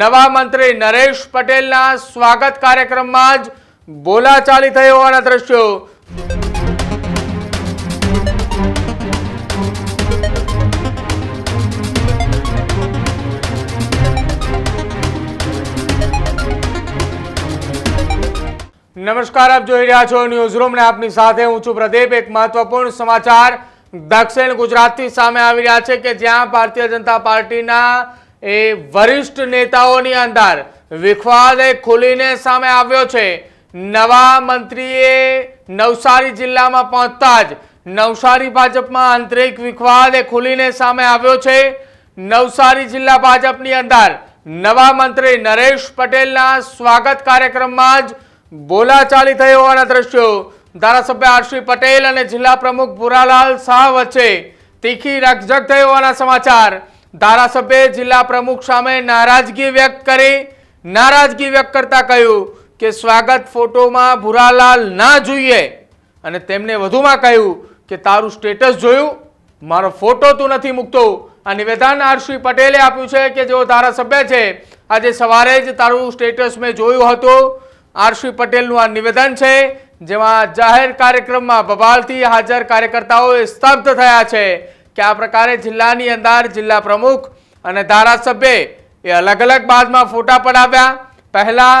નવા મંત્રી નરેશ પટેલના સ્વાગત કાર્યક્રમમાં જ બોલાચાલી થઈ હોવાના દ્રશ્યો. નમસ્કાર આપ જોઈ રહ્યા છો ન્યૂઝ રૂમ ને આપની સાથે હું છું પ્રદીપ. એક મહત્વપૂર્ણ સમાચાર દક્ષિણ ગુજરાતથી સામે આવી રહ્યા છે કે જ્યાં ભારતીય જનતા પાર્ટીના એ વરિષ્ઠ નેતાઓની અંદર વિખવાદ ખુલીને સામે આવ્યો છે. નવા મંત્રીએ નવસારી જિલ્લામાં પહોંચતા જ નવસારી ભાજપમાં આંતરિક વિખવાદ ખુલીને સામે આવ્યો છે. નવસારી જિલ્લા ભાજપની અંદર નવા મંત્રી નરેશ પટેલના સ્વાગત કાર્યક્રમમાં જ બોલાચાલી થઈ હોવાના દ્રશ્યો ધારાસભ્ય આરશ્રી પટેલ અને જિલ્લા પ્રમુખ ભુરાલાલ શાહ વચ્ચે તીખી રકઝક થઈ હોવાના સમાચાર. ધારાસભ્યે જિલ્લા પ્રમુખ સામે નારાજગી વ્યક્ત કરી. નારાજગી વ્યક્ત કરતા કહ્યું કે સ્વાગત ફોટોમાં ભુરાલાલ ના જોઈએ. અને તેમને વધુમાં કહ્યું કે તારું સ્ટેટસ જોયું. મારો ફોટો તું નથી મૂકતો. આ નિવેદન આરશ્રી પટેલે આપ્યું છે કે જેઓ ધારાસભ્ય છે, આજે સવારે જ તારું સ્ટેટસ મેં જોયું હતું. આરશ્રી પટેલનું આ નિવેદન છે જેમાં જાહેર કાર્યક્રમમાં બબાલથી હાજર કાર્યકર્તાઓ સ્તબ્ધ થયા છે કે આ પ્રકારે જિલ્લાની અંદર જિલ્લા પ્રમુખ અને ધારાસભ્ય એ અલગ અલગ બાદમાં ફોટા પડાવ્યા. પહેલા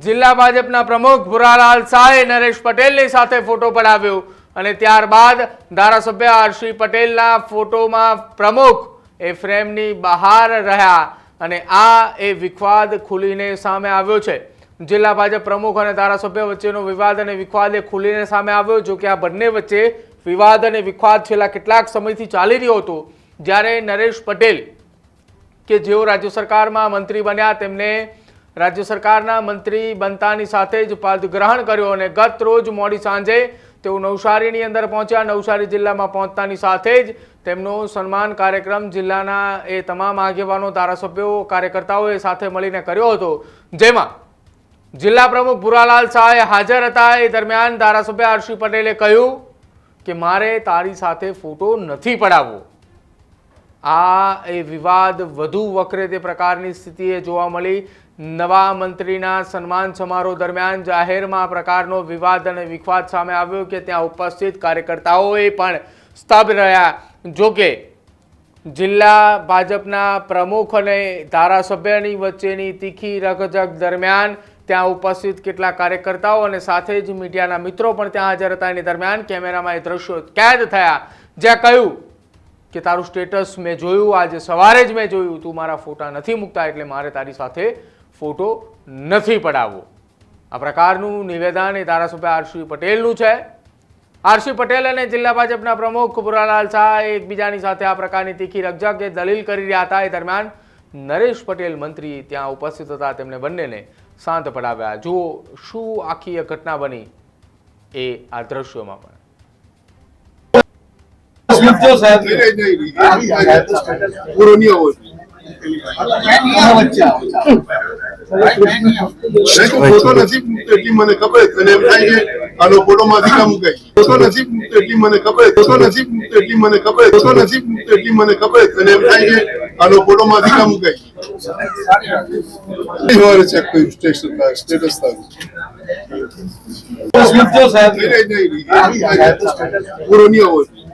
જિલ્લા ભાજપના પ્રમુખ ભુરાલાલ શાહે નરેશ પટેલની સાથે ફોટો પડાવ્યો અને ત્યારબાદ ધારાસભ્ય હર્ષિ પટેલના ફોટોમાં પ્રમુખ એ ફ્રેમની બહાર રહ્યા અને આ એ વિખવાદ ખુલીને સામે આવ્યો છે. જિલ્લા ભાજપ પ્રમુખ અને ધારાસભ્ય વચ્ચેનો વિવાદ અને વિખવાદ એ ખુલીને સામે આવ્યો, જો કે આ બંને વચ્ચે વિવાદ અને વિખવાદ છેલ્લા કેટલાક સમયથી ચાલી રહ્યો હતો. જ્યારે નરેશ પટેલ કે જેઓ રાજ્ય સરકારમાં મંત્રી બન્યા, તેમને રાજ્ય સરકારના મંત્રી બનતાની સાથે જ પદ ગ્રહણ કર્યો અને ગત રોજ મોડી સાંજે તેઓ નવસારીની અંદર પહોંચ્યા. નવસારી જિલ્લામાં પહોંચતાની સાથે જ તેમનો સન્માન કાર્યક્રમ જિલ્લાના એ તમામ આગેવાનો, ધારાસભ્યો, કાર્યકર્તાઓએ સાથે મળીને કર્યો હતો. જેમાં જિલ્લા પ્રમુખ ભુરાલાલ શાહે હાજર હતા. એ દરમિયાન ધારાસભ્ય હર્ષી પટેલે કહ્યું કે મારે તારી સાથે ફોટો નથી પડાવવો. આ એ વિવાદ વધુ વકરે તે પ્રકારની સ્થિતિએ જોવા મળી. નવા મંત્રીના સન્માન સમારોહ દરમિયાન જાહેરમાં પ્રકારનો વિવાદ અને વિખવાદ સામે આવ્યો કે ત્યાં ઉપસ્થિત કાર્યકર્તાઓએ પણ સ્તબ્ધ રહ્યા. જોકે જિલ્લા ભાજપના પ્રમુખ અને ધારાસભ્યની વચ્ચેની તીખી રકઝક દરમિયાન ત્યાં ઉપસ્થિત કેટલાક કાર્યકર્તાઓ અને સાથે જ મીડિયાના મિત્રો પણ ત્યાં હાજર હતા. એની દરમિયાન કેમેરામાં એ દ્રશ્યો કેદ થયા. જ્યાં કહ્યું કે, તારું સ્ટેટસ મેં જોયું, આજે સવારે જ મેં જોયું. તું મારા ફોટા નથી મૂકતા, એટલે મારે તારી સાથે ફોટો નથી પડાવવો. આ પ્રકારનું નિવેદન એ ધારાસભ્ય આરસી પટેલનું છે. આરસી પટેલ અને જિલ્લા ભાજપના પ્રમુખ બુરાલાલ શાહ એકબીજાની સાથે આ પ્રકારની તીખી રકઝક કે દલીલ કરી રહ્યા હતા. એ દરમિયાન નરેશ પટેલ મંત્રી ત્યાં ઉપસ્થિત હતા. તેમને બંનેને શાંત પડાવ્યા જુઓ, શું આખી એ ઘટના બની એ આ દ્રશ્યોમાં પણ ફોટો નથી મૂકતો એટલી મને ખબર છે. અને એમ થાય કે આનો ફોટો માંથી કામ મુકાય ફોટો નથી મૂકતો એટલી મને છે. ફોટો નથી મૂકતો એટલી મને છે. ફોટો નથી મૂકતો એટલી મને ખબર છે. અને એમ થાય કે આનો ફોટો માંથી કામ મુકાય નહીં હોય છે કોઈ સ્ટેશન સ્ટેટસ થાય નહીં, નહીં, નહીં. પૂરો નહીં હોવો જોઈએ.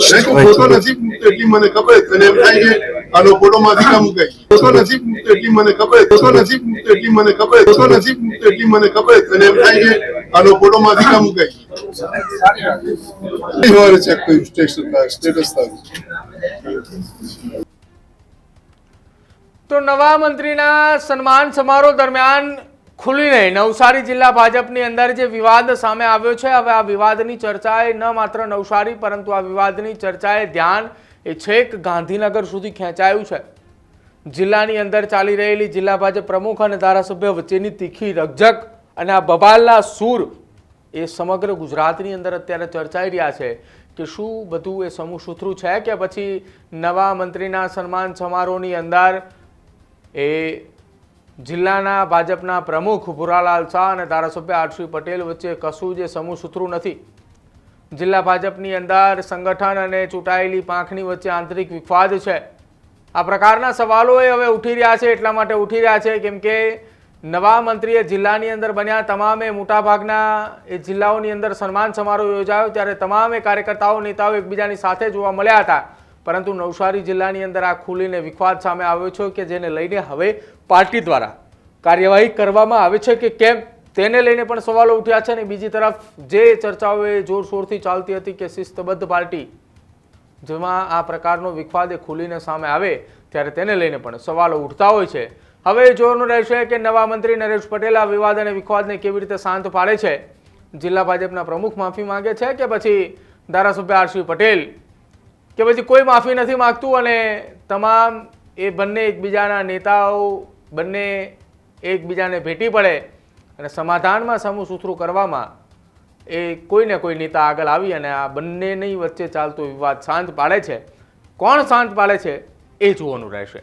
સાહેબ ફોટો નથી એટલી મને ખબર તને એમ થાય કે આનો ફોટો માંથી કામ મુકાય ફોટો નથી એટલી મને ખબર છે. ફોટો નથી એટલી મને ખબર છે. ફોટો નથી મૂકતો એટલી મને ખબર તને એમ થાય આનો ફોટો માંથી કામ મુકાય નહીં હોય છે કોઈ સ્ટેશન તો નવા મંત્રીના સન્માન સમારોહ દરમિયાન ખુલીને નવસારી જિલ્લા ભાજપની અંદર જે વિવાદ સામે આવ્યો છે, હવે આ વિવાદની ચર્ચાએ ન માત્ર નવસારી, પરંતુ આ વિવાદની ચર્ચાએ ધ્યાન એ છેક ગાંધીનગર સુધી ખેંચાયું છે. જિલ્લાની અંદર ચાલી રહેલી જિલ્લા ભાજપ પ્રમુખ અને ધારાસભ્ય વચ્ચેની તીખી રકઝક અને આ બબાલના સૂર એ સમગ્ર ગુજરાતની અંદર અત્યારે ચર્ચાઈ રહ્યા છે કે શું બધું એ સમૂહ સુથરું છે કે પછી નવા મંત્રીના સન્માન સમારોહની અંદર એ જિલ્લાના ભાજપના પ્રમુખ ભુરાલાલ શાહ અને ધારાસભ્ય આરસી પટેલ વચ્ચે કશું જે સમૂહ સુથરું નથી. જિલ્લા ભાજપની અંદર સંગઠન અને ચૂંટાયેલી પાંખની વચ્ચે આંતરિક વિવાદ છે. આ પ્રકારના સવાલો એ હવે ઉઠી રહ્યા છે એટલા માટે ઉઠી રહ્યા છે કેમ કે નવા મંત્રીએ જિલ્લાની અંદર બન્યા તમામે મોટાભાગના એ જિલ્લાઓની અંદર સન્માન સમારોહ યોજાયો ત્યારે તમામે કાર્યકર્તાઓ, નેતાઓ એકબીજાની સાથે જોવા મળ્યા હતા. પરંતુ નવસારી જિલ્લાની અંદર આ ખુલીને વિખવાદ સામે આવ્યો છે કે જેને લઈને હવે પાર્ટી દ્વારા કાર્યવાહી કરવામાં આવે છે કે કેમ? તેને લઈને પણ સવાલો ઉઠ્યા છે અને બીજી તરફ જે ચર્ચાઓ એ જોરશોરથી ચાલતી હતી કે શિસ્તબદ્ધ પાર્ટી જેમાં આ પ્રકારનો વિખવાદ એ ખુલીને સામે આવે ત્યારે તેને લઈને પણ સવાલો ઉઠતા હોય છે. હવે જોવાનું રહેશે કે નવા મંત્રી નરેશ પટેલ આ વિવાદ અને વિવાદને કેવી રીતે શાંત પાડે છે? જિલ્લા ભાજપના પ્રમુખ માફી માંગે છે કે પછી ધારાસભ્ય આરસી પટેલ? કે પછી કોઈ માફી નથી માગતું અને તમામ એ બંને એકબીજાના નેતાઓ બંને એકબીજાને ભેટી પડે અને સમાધાનમાં સમૂહ સુથરું કરવામાં એ કોઈને કોઈ નેતા આગળ આવી અને આ બંનેની વચ્ચે ચાલતો વિવાદ શાંત પાડે છે. કોણ શાંત પાડે છે એ જોવાનું રહેશે.